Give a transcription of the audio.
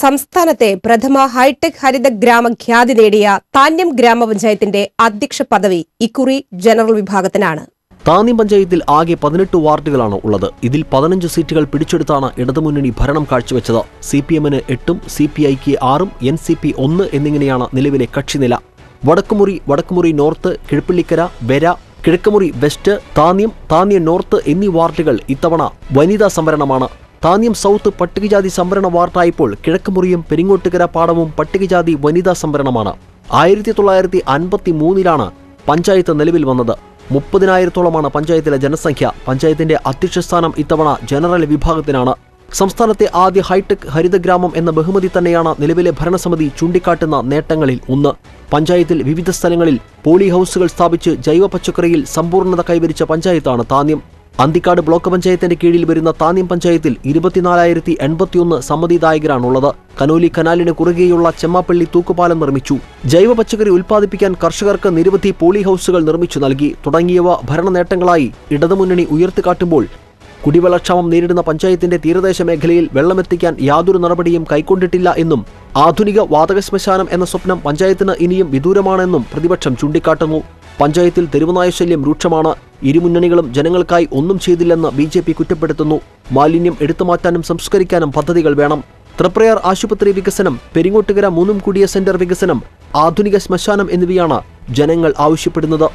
സംസ്ഥാനത്തെ പ്രഥമ ഹൈടെക് ഹരിത ഗ്രാമ ഖ്യാതി നേടിയ താന്യം ഗ്രാമപഞ്ചായത്തിന്റെ അധ്യക്ഷ പദവി ഇക്കുറി ജനറൽ വിഭാഗത്തിനാണ്. താന്യം പഞ്ചായത്തിൽ ആകെ പതിനെട്ട് വാർഡുകളാണ് ഉള്ളത്. ഇതിൽ പതിനഞ്ച് സീറ്റുകൾ പിടിച്ചെടുത്താണ് ഇടതുമുന്നണി ഭരണം കാഴ്ചവെച്ചത്. സി പി എമ്മിന് എട്ടും സി പി ഐക്ക് ആറും എൻ സി പി ഒന്ന് എന്നിങ്ങനെയാണ് നിലവിലെ കക്ഷിനില. വടക്കുമുറി വടക്കുമുറി നോർത്ത് കിഴപ്പള്ളിക്കര വെര കിഴക്കുമുറി വെസ്റ്റ് താന്യം താന്യം നോർത്ത് എന്നീ വാർഡുകൾ ഇത്തവണ വനിതാ സംവരണമാണ്. താന്യം സൗത്ത് പട്ടികജാതി സംവരണ വാർഡായപ്പോൾ കിഴക്കുമുറിയും പെരിങ്ങോട്ടുകര പാടവും പട്ടികജാതി വനിതാ സംവരണമാണ്. ആയിരത്തി തൊള്ളായിരത്തി അൻപത്തി മൂന്നിലാണ് പഞ്ചായത്ത് നിലവിൽ വന്നത്. മുപ്പതിനായിരത്തോളമാണ് പഞ്ചായത്തിലെ ജനസംഖ്യ. പഞ്ചായത്തിന്റെ അധ്യക്ഷസ്ഥാനം ഇത്തവണ ജനറൽ വിഭാഗത്തിനാണ്. സംസ്ഥാനത്തെ ആദ്യ ഹൈടെക് ഹരിതഗ്രാമം എന്ന ബഹുമതി തന്നെയാണ് നിലവിലെ ഭരണസമിതി ചൂണ്ടിക്കാട്ടുന്ന നേട്ടങ്ങളിൽ ഒന്ന്. പഞ്ചായത്തിൽ വിവിധ സ്ഥലങ്ങളിൽ പോളി ഹൗസുകൾ സ്ഥാപിച്ച് ജൈവ പച്ചക്കറിയിൽ സമ്പൂർണത കൈവരിച്ച പഞ്ചായത്താണ് താന്യം. അന്തിക്കാട് ബ്ലോക്ക് പഞ്ചായത്തിന്റെ കീഴിൽ വരുന്ന താന്യം പഞ്ചായത്തിൽ ഇരുപത്തിനാലായിരത്തി എൺപത്തിയൊന്ന് സമ്മതിദായകരാണുള്ളത്. കനോലി കനാലിന് കുറുകെയുള്ള ചെമ്മാപ്പള്ളി തൂക്കുപാലം നിർമ്മിച്ചു. ജൈവ പച്ചക്കറി ഉൽപ്പാദിപ്പിക്കാൻ കർഷകർക്ക് നിരവധി പോളി ഹൗസുകൾ നിർമ്മിച്ചു നൽകി. തുടങ്ങിയവ ഭരണ നേട്ടങ്ങളായി ഇടതുമുന്നണി ഉയർത്തിക്കാട്ടുമ്പോൾ കുടിവെള്ളക്ഷാമം നേരിടുന്ന പഞ്ചായത്തിന്റെ തീരദേശ മേഖലയിൽ വെള്ളമെത്തിക്കാൻ യാതൊരു നടപടിയും കൈക്കൊണ്ടിട്ടില്ല എന്നും ആധുനിക വാതക ശ്മശാനം എന്ന സ്വപ്നം പഞ്ചായത്തിന് ഇനിയും വിദൂരമാണെന്നും പ്രതിപക്ഷം ചൂണ്ടിക്കാട്ടുന്നു. പഞ്ചായത്തിൽ തെരുവുനായ ശല്യം രൂക്ഷമാണ്. ഇരുമുന്നണികളും ജനങ്ങൾക്കായി ഒന്നും ചെയ്തില്ലെന്ന് ബി ജെ പി കുറ്റപ്പെടുത്തുന്നു. മാലിന്യം എടുത്തുമാറ്റാനും സംസ്കരിക്കാനും പദ്ധതികൾ വേണം. തൃപ്രയാർ ആശുപത്രി വികസനം പെരിങ്ങോട്ടുകര മൂന്നും കൂടിയ സെന്റർ വികസനം ആധുനിക ശ്മശാനം എന്നിവയാണ് ജനങ്ങൾ ആവശ്യപ്പെടുന്നത്.